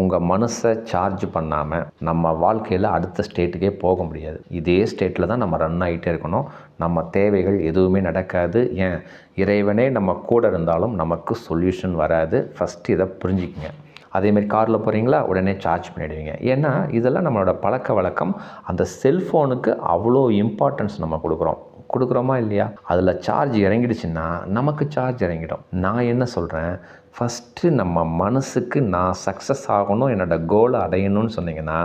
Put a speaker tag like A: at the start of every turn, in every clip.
A: உங்கள் மனசை சார்ஜ் பண்ணாமல் நம்ம வாழ்க்கையில் அடுத்த ஸ்டேட்டுக்கே போக முடியாது. இதே ஸ்டேட்டில் தான் நம்ம ரன் ஆகிட்டே இருக்கணும். நம்ம தேவைகள் எதுவுமே நடக்காது. ஏன்? இறைவனே நம்ம கூட இருந்தாலும் நமக்கு சொல்யூஷன் வராது. ஃபஸ்ட்டு இதை புரிஞ்சுக்கங்க. அதேமாரி காரில் போகிறீங்களா உடனே சார்ஜ் பண்ணிடுவீங்க. ஏன்னா இதெல்லாம் நம்மளோட பழக்க வழக்கம். அந்த செல்ஃபோனுக்கு அவ்வளோ இம்பார்ட்டன்ஸ் நம்ம கொடுக்குறோம். கொடுக்குறோமா இல்லையா? அதில் சார்ஜ் இறங்கிடுச்சுன்னா நமக்கு சார்ஜ் இறங்கிடும். நான் என்ன சொல்கிறேன் ஃபஸ்ட்டு நம்ம மனசுக்கு நான் சக்ஸஸ் ஆகணும் என்னோடய கோலை அடையணும்னு சொன்னீங்கன்னா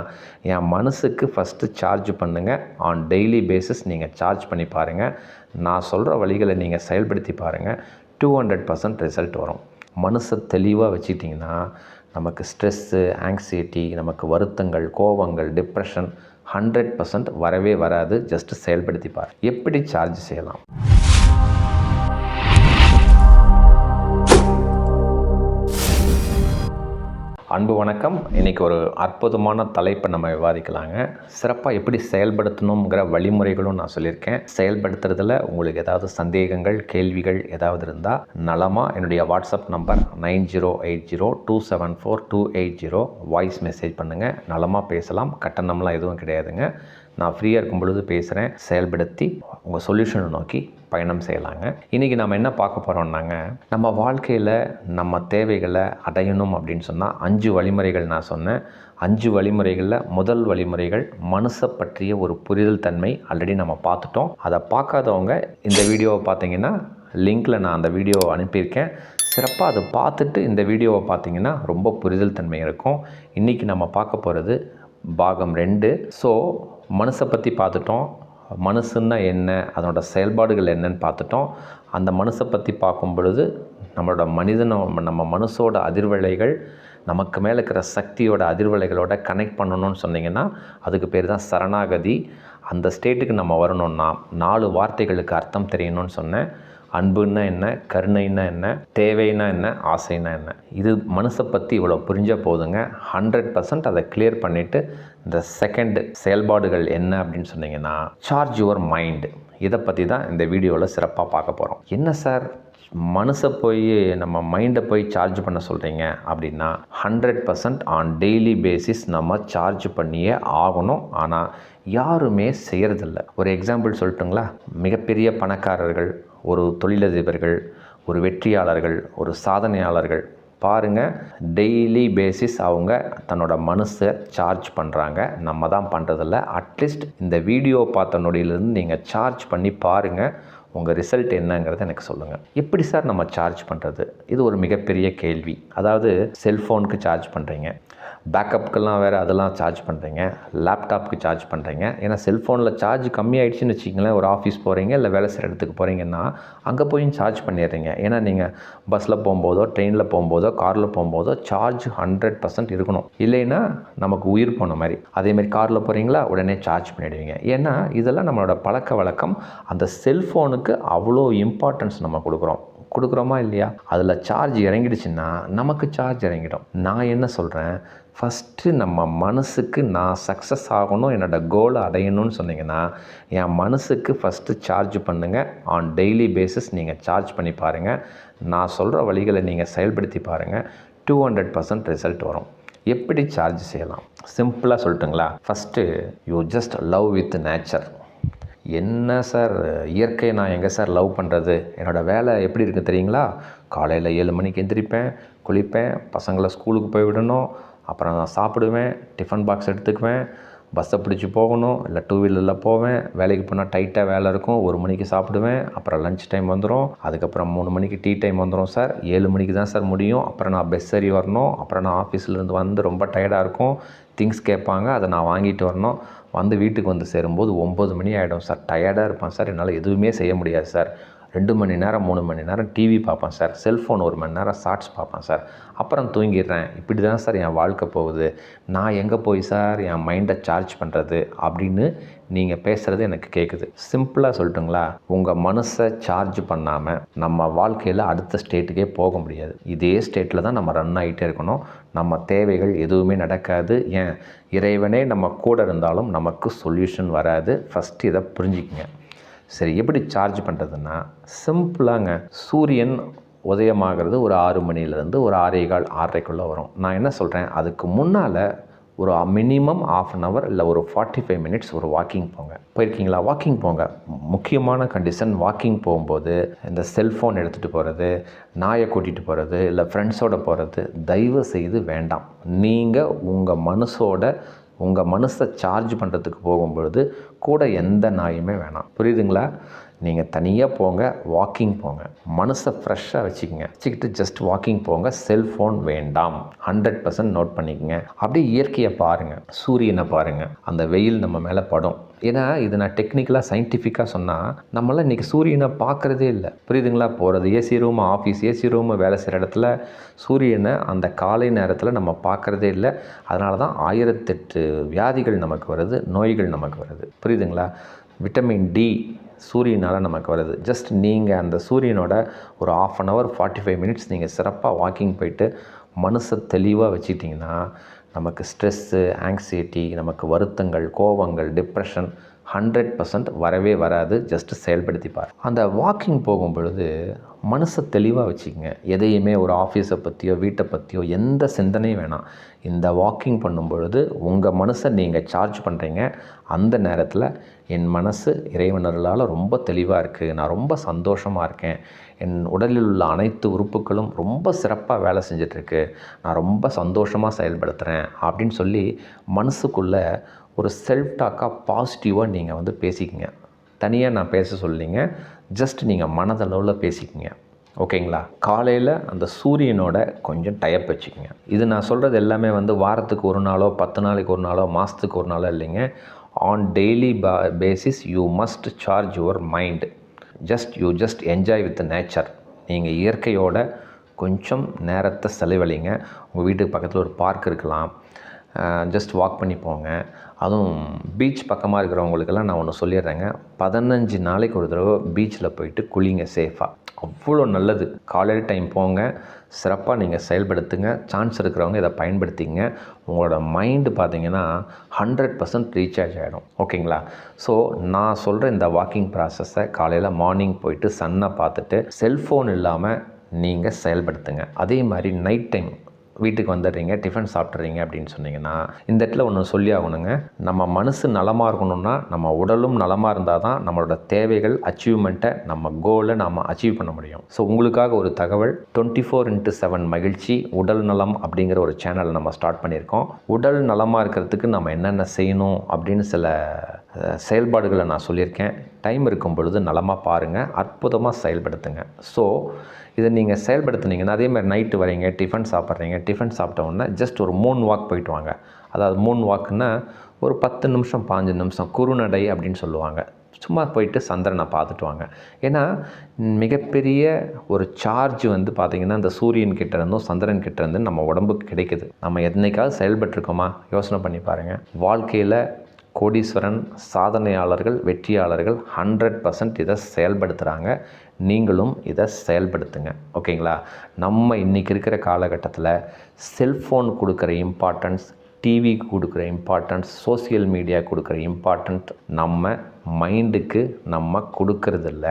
A: என் மனசுக்கு ஃபஸ்ட்டு சார்ஜ் பண்ணுங்கள் ஆன் டெய்லி பேசிஸ் நீங்கள் சார்ஜ் பண்ணி பாருங்கள் நான் சொல்கிற வழிகளை நீங்கள் செயல்படுத்தி பாருங்கள் டூ ஹண்ட்ரட் பர்சன்ட் ரிசல்ட் வரும். மனசை தெளிவாக வச்சுக்கிட்டிங்கன்னா நமக்கு ஸ்ட்ரெஸ்ஸு ஆங்ஸைட்டி நமக்கு வருத்தங்கள் கோபங்கள் டிப்ரெஷன் ஹண்ட்ரட் பர்சன்ட் வரவே வராது. ஜஸ்ட்டு செயல்படுத்தி பாரு எப்படி சார்ஜ் செய்யலாம்? அன்பு வணக்கம். இன்றைக்கி ஒரு அற்புதமான தலைப்பை நம்ம விவாதிக்கலாங்க. சிறப்பாக எப்படி செயல்படுத்தணுங்கிற வழிமுறைகளும் நான் சொல்லியிருக்கேன். செயல்படுத்துறதுல உங்களுக்கு ஏதாவது சந்தேகங்கள் கேள்விகள் ஏதாவது இருந்தால் நலமாக என்னுடைய WhatsApp number nine zero eight zero two seven four two eight zero voice message பண்ணுங்கள் நலமாக பேசலாம். கட்டணம்லாம் எதுவும் கிடையாதுங்க. நான் ஃப்ரீயாக இருக்கும் பொழுது பேசுகிறேன் செயல்படுத்தி உங்கள் சொல்யூஷனை நோக்கி பயணம் செய்யலாங்க. இன்றைக்கி நம்ம என்ன பார்க்க போகிறோம்னாங்க நம்ம வாழ்க்கையில் நம்ம தேவைகளை அடையணும் அப்படின்னு சொன்னால் அஞ்சு வழிமுறைகள் நான் சொன்னேன். அஞ்சு வழிமுறைகளில் முதல் வழிமுறைகள் மனசை பற்றிய ஒரு புரிதல் தன்மை ஆல்ரெடி நம்ம பார்த்துட்டோம். அதை பார்க்காதவங்க இந்த வீடியோவை பார்த்தீங்கன்னா லிங்க்கில் நான் அந்த வீடியோவை அனுப்பியிருக்கேன். சிறப்பாக அதை பார்த்துட்டு இந்த வீடியோவை பார்த்தீங்கன்னா ரொம்ப புரிதல் தன்மை இருக்கும். இன்றைக்கி நம்ம பார்க்க போகிறது பாகம் ரெண்டு. ஸோ மனசை பற்றி பார்த்துட்டோம். மனசுன்னா என்ன? அதனோட செயல்பாடுகள் என்னன்னு பார்த்துட்டோம். அந்த மனசை பற்றி பார்க்கும் பொழுது நம்மளோட மனிதன நம்ம மனசோட அதிர்வலைகள் நமக்கு மேலே இருக்கிற சக்தியோட அதிர்வலைகளோட கனெக்ட் பண்ணணும்னு சொன்னீங்கன்னா அதுக்கு பேர் தான் சரணாகதி. அந்த ஸ்டேட்டுக்கு நம்ம வரணும்னா நாலு வார்த்தைகளுக்கு அர்த்தம் தெரியணும்னு சொன்னேன். அன்புன்னா என்ன கருணைன்னா என்ன தேவைன்னா என்ன ஆசைன்னா என்ன. இது மனசை பற்றி இவ்வளோ புரிஞ்ச போதுங்க. ஹண்ட்ரட் பர்சன்ட் அதை கிளியர் பண்ணிவிட்டு இந்த செகண்ட் செயல்பாடுகள் என்ன அப்படின்னு சொன்னீங்கன்னா சார்ஜ் யுவர் மைண்டு இதை பற்றி தான் இந்த வீடியோவில் சிறப்பாக பார்க்க போகிறோம் என்ன சார்? மனசை போய் நம்ம மைண்டை போய் சார்ஜ் பண்ண சொல்கிறீங்க அப்படின்னா hundred percent on daily basis நம்ம சார்ஜ் பண்ணியே ஆகணும். ஆனால் யாருமே செய்கிறதில்ல ஒரு எக்ஸாம்பிள் சொல்லட்டுங்களா? மிகப்பெரிய பணக்காரர்கள் ஒரு தொழிலதிபர்கள் ஒரு வெற்றியாளர்கள் ஒரு சாதனையாளர்கள். பாருங்கள் டெய்லி பேசிஸ் அவங்க தன்னோட மனசை சார்ஜ் பண்ணுறாங்க நம்ம தான் பண்ணுறதில்ல அட்லீஸ்ட் இந்த வீடியோ பார்த்த நொடியிலேருந்து நீங்கள் சார்ஜ் பண்ணி பாருங்கள் உங்கள் ரிசல்ட் என்னங்கிறத எனக்கு சொல்லுங்கள் எப்படி சார் நம்ம சார்ஜ் பண்ணுறது இது ஒரு மிகப்பெரிய கேள்வி. அதாவது செல்ஃபோனுக்கு சார்ஜ் பண்ணுறீங்க பேக்கப்புக்கெல்லாம் வேறு அதெல்லாம் சார்ஜ் பண்ணுறீங்க லேப்டாப்புக்கு சார்ஜ் பண்ணுறீங்க ஏன்னா செல்ஃபோனில் சார்ஜ் கம்மியாயிடுச்சுன்னு வச்சிங்களேன் ஒரு ஆஃபீஸ் போகிறீங்க இல்லை வேலை செய்கிற இடத்துக்கு போகிறீங்கன்னா அங்கே போய் சார்ஜ் பண்ணிடுறீங்க. ஏன்னா நீங்கள் பஸ்ஸில் போகும்போதோ ட்ரெயினில் போகும்போதோ காரில் போகும்போதோ சார்ஜ் ஹண்ட்ரட் பர்சன்ட் இருக்கணும். இல்லைன்னா நமக்கு உயிர் போன மாதிரி. அதேமாதிரி காரில் போகிறீங்களா உடனே சார்ஜ் பண்ணிடுவீங்க. ஏன்னா இதெல்லாம் நம்மளோட பழக்க வழக்கம். அந்த செல்ஃபோனுக்கு அவ்வளோ இம்பார்ட்டன்ஸ் நம்ம கொடுக்குறோம். கொடுக்குறோமா இல்லையா? அதில் சார்ஜ் இறங்கிடுச்சுன்னா நமக்கு சார்ஜ் இறங்கிடும். நான் என்ன சொல்கிறேன் ஃபஸ்ட்டு நம்ம மனசுக்கு நான் சக்ஸஸ் ஆகணும் என்னோடய கோலை அடையணும்னு சொன்னீங்கன்னா என் மனசுக்கு ஃபஸ்ட்டு சார்ஜ் பண்ணுங்கள் ஆன் டெய்லி பேசிஸ் நீங்கள் சார்ஜ் பண்ணி பாருங்கள் நான் சொல்கிற வழிகளை நீங்கள் செயல்படுத்தி பாருங்கள் டூ ஹண்ட்ரட் பர்சன்ட் ரிசல்ட் வரும். எப்படி சார்ஜ் செய்யலாம்? சிம்பிளாக சொல்லட்டுங்களா? First you just love with nature என்ன சார் இயற்கையை நான் எங்கே சார் லவ் பண்ணுறது என்னோடய வேலை எப்படி இருக்குது தெரியுங்களா? காலையில் ஏழு மணிக்கு எந்திரிப்பேன் குளிப்பேன் பசங்களை ஸ்கூலுக்கு போய் விடணும் அப்புறம் நான் சாப்பிடுவேன் டிஃபன் பாக்ஸ் எடுத்துக்குவேன் பஸ்ஸை பிடிச்சி போகணும் இல்லை டூ வீலரில் போவேன் வேலைக்கு போனால் டைட்டாக வேலை இருக்கும் ஒரு மணிக்கு சாப்பிடுவேன் அப்புறம் லஞ்ச் டைம் வந்துடும் அதுக்கப்புறம் மூணு மணிக்கு டீ டைம் வந்துடும் சார். ஏழு மணிக்கு தான் சார் முடியும் அப்புறம் நான் பஸ் ஏறி வரணும் அப்புறம் நான் ஆஃபீஸ்லேருந்து வந்து ரொம்ப டயர்டாக இருக்கும் திங்ஸ் கேட்பாங்க அதை நான் வாங்கிட்டு வரணும். வந்து வீட்டுக்கு வந்து சேரும்போது ஒம்பது மணி ஆகிடும் சார். டயர்டாக இருப்பேன் சார். என்னால் எதுவுமே செய்ய முடியாது சார். ரெண்டு மணி நேரம் மூணு மணி நேரம் டிவி பார்ப்பேன் சார். செல்ஃபோன் ஒரு மணி நேரம் ஷார்ட்ஸ் பார்ப்பேன் சார். அப்புறம் தூங்கிடுறேன். இப்படி தான் சார் என் வாழ்க்கை போகுது. நான் எங்கே போய் சார் என் மைண்டை சார்ஜ் பண்ணுறது அப்படின்னு நீங்கள் பேசுகிறது எனக்கு கேட்குது சிம்பிளாக சொல்லட்டுங்களா? உங்கள் மனசை சார்ஜ் பண்ணாமல் நம்ம வாழ்க்கையில் அடுத்த ஸ்டேட்டுக்கே போக முடியாது. இதே ஸ்டேட்டில் தான் நம்ம ரன் ஆகிட்டே இருக்கணும். நம்ம தேவைகள் எதுவுமே நடக்காது. ஏன்? இறைவனே நம்ம கூட இருந்தாலும் நமக்கு சொல்யூஷன் வராது. ஃபஸ்ட்டு இதை புரிஞ்சுக்கங்க. சரி எப்படி சார்ஜ் பண்ணுறதுன்னா சிம்பிளாங்க சூரியன் உதயமாகிறது ஒரு ஆறு மணிலேருந்து ஒரு ஆறே கால் ஆறரைக்குள்ளே வரும். நான் என்ன சொல்கிறேன் அதுக்கு முன்னால் ஒரு மினிமம் ஆஃப் அன் ஹவர் இல்லை ஒரு ஃபார்ட்டி ஃபைவ் மினிட்ஸ் ஒரு வாக்கிங் போங்க. போயிருக்கீங்களா? வாக்கிங் போங்க. முக்கியமான கண்டிஷன் வாக்கிங் போகும்போது இந்த செல்ஃபோன் எடுத்துகிட்டு போகிறது நாயை கூட்டிகிட்டு போகிறது இல்லை ஃப்ரெண்ட்ஸோடு போகிறது தயவு செய்து வேண்டாம். நீங்கள் உங்கள் மனசோட உங்கள் மனசை சார்ஜ் பண்ணுறதுக்கு போகும்பொழுது கூட எந்த நாயுமே வேணாம். புரியுதுங்களா? நீங்கள் தனியாக போங்க வாக்கிங் போங்க. மனசை ஃப்ரெஷ்ஷாக வச்சுக்கோங்க. வச்சுக்கிட்டு ஜஸ்ட் வாக்கிங் போங்க. செல்ஃபோன் வேண்டாம். ஹண்ட்ரட் பர்சன்ட் நோட் பண்ணிக்கோங்க. அப்படியே இயற்கையை பாருங்கள் சூரியனை பாருங்கள் அந்த வெயில் நம்ம மேலே படும். ஏன்னா இது நான் டெக்னிக்கலாக சயின்டிஃபிக்காக சொன்னால் நம்மளாம் இன்றைக்கி சூரியனை பார்க்குறதே இல்லை. புரியுதுங்களா? போகிறது AC room office AC room வேலை செய்கிற இடத்துல சூரியனை அந்த காலை நேரத்தில் நம்ம பார்க்குறதே இல்லை. அதனால தான் ஆயிரத்தெட்டு வியாதிகள் நமக்கு வருது நோய்கள் நமக்கு வருது. புரியுதுங்களா? விட்டமின் டி சூரியனால் நமக்கு வருது. ஜஸ்ட் நீங்கள் அந்த சூரியனோட ஒரு half an hour forty five minutes நீங்கள் சிறப்பாக வாக்கிங் போயிட்டு மனசை தெளிவாக வச்சுக்கிட்டிங்கன்னா நமக்கு ஸ்ட்ரெஸ்ஸு ஆங்ஸைட்டி நமக்கு வருத்தங்கள் கோபங்கள் டிப்ரெஷன் ஹண்ட்ரட் பர்சன்ட் வரவே வராது ஜஸ்ட் செயல்படுத்திப்பார் அந்த வாக்கிங் போகும் பொழுது மனசை தெளிவாக வச்சுக்கோங்க. எதையுமே ஒரு ஆஃபீஸை பற்றியோ வீட்டை பற்றியோ எந்த சிந்தனையும் வேணாம். இந்த வாக்கிங் பண்ணும் பொழுது உங்கள் மனசை நீங்கள் சார்ஜ் பண்ணுறீங்க அந்த நேரத்தில் என் மனசு இறைவனர்களால் ரொம்ப தெளிவாக இருக்குது நான் ரொம்ப சந்தோஷமாக இருக்கேன். என் உடலில் உள்ள அனைத்து உறுப்புகளும் ரொம்ப சிறப்பாக வேலை செஞ்சிட்ருக்கு நான் ரொம்ப சந்தோஷமாக செயல்படுத்துகிறேன் அப்படின்னு சொல்லி மனசுக்குள்ளே ஒரு செல்ஃப் டாக்காக பாசிட்டிவாக நீங்கள் வந்து பேசிக்கங்க. தனியாக நான் பேச சொல்லிங்க. ஜஸ்ட் நீங்கள் மனதளவில் பேசிக்கங்க. ஓகேங்களா? காலையில் அந்த சூரியனோட கொஞ்சம் டயப் வச்சுக்கோங்க. இது நான் சொல்கிறது எல்லாமே வந்து வாரத்துக்கு ஒரு நாளோ பத்து நாளைக்கு ஒரு நாளோ மாதத்துக்கு ஒரு நாளோ இல்லைங்க. ஆன் டெய்லி பா basis you must charge your mind just you just enjoy with nature நீங்கள் இயற்கையோட கொஞ்சம் நேரத்தை செலவழிங்க. உங்கள் வீட்டுக்கு பக்கத்தில் ஒரு பார்க் இருக்கலாம். ஜஸ்ட் வாக் பண்ணி போங்க. அதுவும் பீச் பக்கமாக இருக்கிறவங்களுக்கெல்லாம் நான் ஒன்று சொல்லிடுறேங்க. பதினஞ்சு நாளைக்கு ஒரு தடவை பீச்சில் போயிட்டு குளிங்க சேஃபாக அவ்வளோ நல்லது. காலையில் டைம் போங்க. சிறப்பாக நீங்கள் செயல்படுத்துங்க. சான்ஸ் இருக்கிறவங்க இதை பயன்படுத்திங்க. உங்களோட மைண்டு பார்த்தீங்கன்னா ஹண்ட்ரட் பர்சன்ட் ரீசார்ஜ் ஆகிடும் ஓகேங்களா? ஸோ நான் சொல்கிற இந்த வாக்கிங் ப்ராசஸை காலையில் மார்னிங் போயிட்டு சன்னை பார்த்துட்டு செல்ஃபோன் இல்லாமல் நீங்கள் செயல்படுத்துங்க. அதே மாதிரி நைட் டைம் வீட்டுக்கு வந்துடுறீங்க டிஃபன் சாப்பிட்றீங்க அப்படின்னு சொன்னீங்கன்னா இந்த இடத்துல ஒன்று சொல்லி ஆகணுங்க. நம்ம மனசு நலமாக இருக்கணும்னா நம்ம உடலும் நலமாக இருந்தால் தான் நம்மளோட தேவைகள் அச்சீவ்மெண்ட்டை நம்ம கோலை நாம் அச்சீவ் பண்ண முடியும். ஸோ உங்களுக்காக ஒரு தகவல் டுவெண்ட்டி ஃபோர் இன்ட்டு செவன் மகிழ்ச்சி உடல் நலம் அப்படிங்கிற ஒரு சேனல் நம்ம ஸ்டார்ட் பண்ணியிருக்கோம். உடல் நலமாக இருக்கிறதுக்கு நம்ம என்னென்ன செய்யணும் அப்படின்னு சில செயல்பாடுகளை நான் சொல்லியிருக்கேன். டைம் இருக்கும் பொழுது நலமாக பாருங்கள் அற்புதமாக செயல்படுத்துங்க. ஸோ இதை நீங்கள் செயல்படுத்துனீங்கன்னா அதேமாதிரி நைட்டு வரீங்க டிஃபன் சாப்பிட்றீங்க டிஃபன் சாப்பிட்ட ஜஸ்ட் ஒரு மூணு வாக் போயிட்டு வாங்க. அதாவது மூணு வாக்குன்னா ஒரு பத்து நிமிஷம் பாஞ்சு நிமிஷம் குறுநடை அப்படின்னு சொல்லுவாங்க. சும்மா போயிட்டு சந்திரனை பார்த்துட்டு வாங்க. ஏன்னா மிகப்பெரிய ஒரு சார்ஜ் வந்து பார்த்திங்கன்னா இந்த சூரியன் கிட்டேருந்தும் சந்திரன் கிட்ட இருந்து நம்ம உடம்புக்கு கிடைக்குது. நம்ம என்னைக்காவது செயல்பட்டுருக்கோமா? யோசனை பண்ணி பாருங்கள் வாழ்க்கையில் கோடீஸ்வரன் சாதனையாளர்கள் வெற்றியாளர்கள் ஹண்ட்ரட் பர்சன்ட் இதை செயல்படுத்துகிறாங்க நீங்களும் இதை செயல்படுத்துங்க. ஓகேங்களா? நம்ம இன்றைக்கி இருக்கிற காலகட்டத்தில் செல்ஃபோன் கொடுக்குற இம்பார்ட்டன்ஸ் டிவிக்கு கொடுக்குற இம்பார்ட்டன்ஸ் சோசியல் மீடியா கொடுக்குற இம்பார்ட்டன்ட் நம்ம மைண்டுக்கு நம்ம கொடுக்கறதில்ல.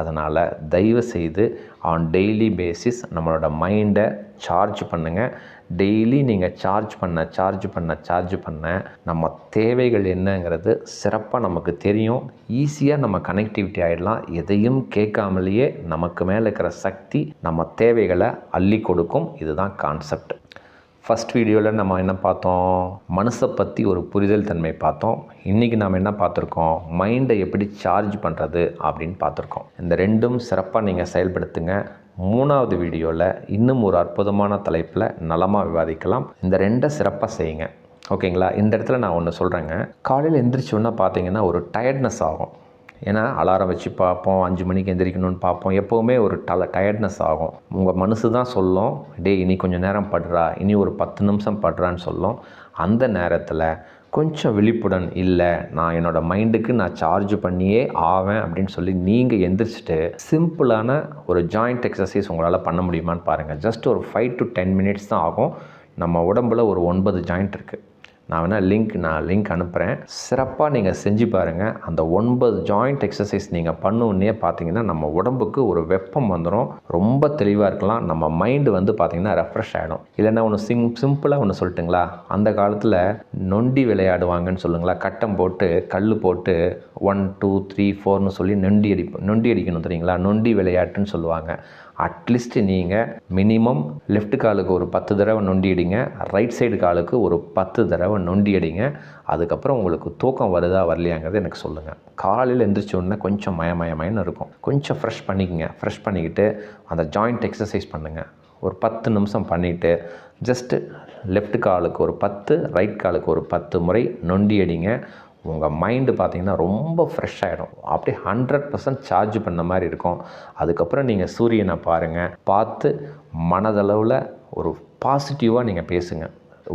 A: அதனால் தயவு செய்து ஆன் டெய்லி பேசிஸ் நம்மளோட மைண்டை சார்ஜ் பண்ணுங்கள் டெய்லி நீங்கள் சார்ஜ் பண்ண சார்ஜ் பண்ண சார்ஜ் பண்ண நம்ம தேவைகள் என்னங்கிறது சிறப்பாக நமக்கு தெரியும். ஈஸியாக நம்ம கனெக்டிவிட்டி ஆகிடலாம் எதையும் கேட்காமலேயே நமக்கு மேலே இருக்கிற சக்தி நம்ம தேவைகளை அள்ளி கொடுக்கும். இதுதான் கான்செப்ட் ஃபஸ்ட் வீடியோவில் நம்ம என்ன பார்த்தோம்? மனசை பற்றி ஒரு புரிதல் தன்மை பார்த்தோம். இன்றைக்கி நாம் என்ன பார்த்துருக்கோம்? மைண்டை எப்படி சார்ஜ் பண்ணுறது அப்படின்னு பார்த்துருக்கோம். இந்த ரெண்டும் சிறப்பாக நீங்கள் செயல்படுத்துங்க. மூணாவது வீடியோவில் இன்னும் ஒரு அற்புதமான தலைப்பில் நலமாக விவாதிக்கலாம். இந்த ரெண்டை சிறப்பாக செய்யுங்க. ஓகேங்களா? இந்த இடத்துல நான் ஒன்று சொல்கிறேங்க காலையில் எந்திரிச்சோன்னா பார்த்தீங்கன்னா ஒரு டயர்ட்னஸ் ஆகும். ஏன்னா அலாரம் வச்சு பார்ப்போம் அஞ்சு மணிக்கு எந்திரிக்கணும்னு பார்ப்போம். எப்போவுமே ஒரு டல டயர்ட்னஸ் ஆகும். உங்கள் மனசு தான் சொல்லும் டே இனி கொஞ்சம் நேரம் படுறா இனி ஒரு பத்து நிமிஷம் படுறான்னு சொல்லும். அந்த நேரத்தில் கொஞ்சம் விழிப்புடன் இல்லை நான் என்னோடய மைண்டுக்கு நான் சார்ஜ் பண்ணியே ஆவேன் அப்படின்னு சொல்லி நீங்கள் எந்திரிச்சிட்டு சிம்பிளான ஒரு ஜாயிண்ட் எக்ஸசைஸ் உங்களால் பண்ண முடியுமான்னு பாருங்கள் ஜஸ்ட் ஒரு ஃபைவ் டு டென் மினிட்ஸ் தான் ஆகும். நம்ம உடம்புல ஒரு ஒன்பது ஜாயிண்ட் இருக்குது நான் வேணால் லிங்க் நான் லிங்க் அனுப்புகிறேன் சிறப்பாக நீங்கள் செஞ்சு பாருங்கள் அந்த ஒன்பது ஜாயிண்ட் எக்ஸசைஸ் நீங்கள் பண்ணுவோன்னே பார்த்தீங்கன்னா நம்ம உடம்புக்கு ஒரு வெப்பம் வந்துடும் ரொம்ப தெளிவாக இருக்கலாம். நம்ம மைண்டு வந்து பார்த்திங்கன்னா ரெஃப்ரெஷ் ஆகிடும் இல்லைன்னா ஒன்று சிம் சிம்பிளாக ஒன்று சொல்லட்டுங்களா? அந்த காலத்தில் நொண்டி விளையாடுவாங்கன்னு சொல்லுங்களா? கட்டம் போட்டு கல் போட்டு ஒன் டூ த்ரீ ஃபோர்னு சொல்லி நொண்டி அடிப்போம் நொண்டி அடிக்கணும் தெரியுங்களா? நொண்டி விளையாட்டுன்னு சொல்லுவாங்க. அட்லீஸ்ட் நீங்கள் மினிமம் லெஃப்ட் காலுக்கு ஒரு பத்து தடவை நொண்டி அடிங்க ரைட் சைடு காலுக்கு ஒரு பத்து தடவை நொண்டி அடிங்க அதுக்கப்புறம் உங்களுக்கு தூக்கம் வருதா வரலையாங்கிறது எனக்கு சொல்லுங்கள் காலையில் எந்திரிச்ச கொஞ்சம் மயமயமயன்னு இருக்கும். கொஞ்சம் ஃப்ரெஷ் பண்ணிக்கங்க. ஃப்ரெஷ் பண்ணிக்கிட்டு அந்த ஜாயிண்ட் எக்ஸசைஸ் பண்ணுங்கள் ஒரு பத்து நிமிஷம் பண்ணிவிட்டு ஜஸ்ட்டு லெஃப்ட் காலுக்கு ஒரு பத்து ரைட் காலுக்கு ஒரு பத்து முறை நொண்டி அடிங்க உங்கள் மைண்டு பார்த்தீங்கன்னா ரொம்ப ஃப்ரெஷ் ஆகிடும் அப்படியே ஹண்ட்ரட் பர்சன்ட் சார்ஜ் பண்ண மாதிரி இருக்கும். அதுக்கப்புறம் நீங்கள் சூரியனை பாருங்கள் பார்த்து மனதளவில் ஒரு பாசிட்டிவாக நீங்கள் பேசுங்க.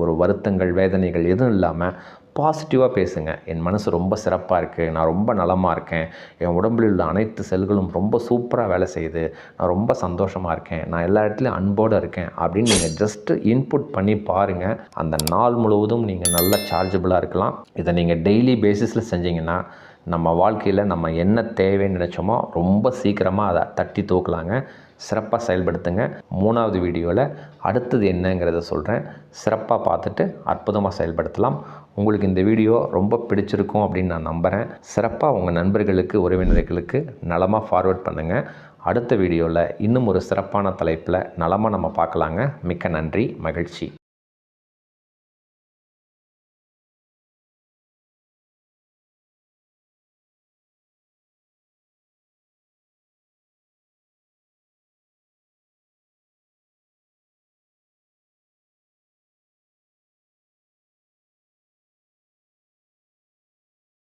A: ஒரு வருத்தங்கள் வேதனைகள் எதுவும் இல்லாமல் பாசிட்டிவாக பேசுங்க. என் மனசு ரொம்ப சிறப்பாக இருக்குது நான் ரொம்ப நலமாக இருக்கேன். என் உடம்பில் உள்ள அனைத்து செல்களும் ரொம்ப சூப்பராக வேலை செய்யுது. நான் ரொம்ப சந்தோஷமாக இருக்கேன். நான் எல்லா இடத்துலையும் அன்போடு இருக்கேன். அப்படின்னு நீங்கள் ஜஸ்ட்டு இன்புட் பண்ணி பாருங்கள் அந்த நாள் முழுவதும் நீங்கள் நல்ல சார்ஜபிளாக இருக்கலாம். இதை நீங்கள் டெய்லி பேசிஸில் செஞ்சீங்கன்னா நம்ம வாழ்க்கையில் நம்ம என்ன தேவைன்னு நினச்சோமோ ரொம்ப சீக்கிரமாக அதை தட்டி தூக்கலாங்க. சிறப்பாக செயல்படுத்துங்க. மூணாவது வீடியோவில் அடுத்தது என்னங்கிறத சொல்கிறேன் சிறப்பாக பார்த்துட்டு அற்புதமாக செயல்படுத்தலாம். உங்களுக்கு இந்த வீடியோ ரொம்ப பிடிச்சிருக்கும் அப்படின்னு நான் நம்புகிறேன் சிறப்பாக உங்கள் நண்பர்களுக்கு உறவினர்களுக்கு நலமாக ஃபார்வர்ட் பண்ணுங்கள் அடுத்த வீடியோவில் இன்னும் ஒரு சிறப்பான தலைப்பில் நலமாக நம்ம பார்க்கலாங்க. மிக்க நன்றி மகிழ்ச்சி.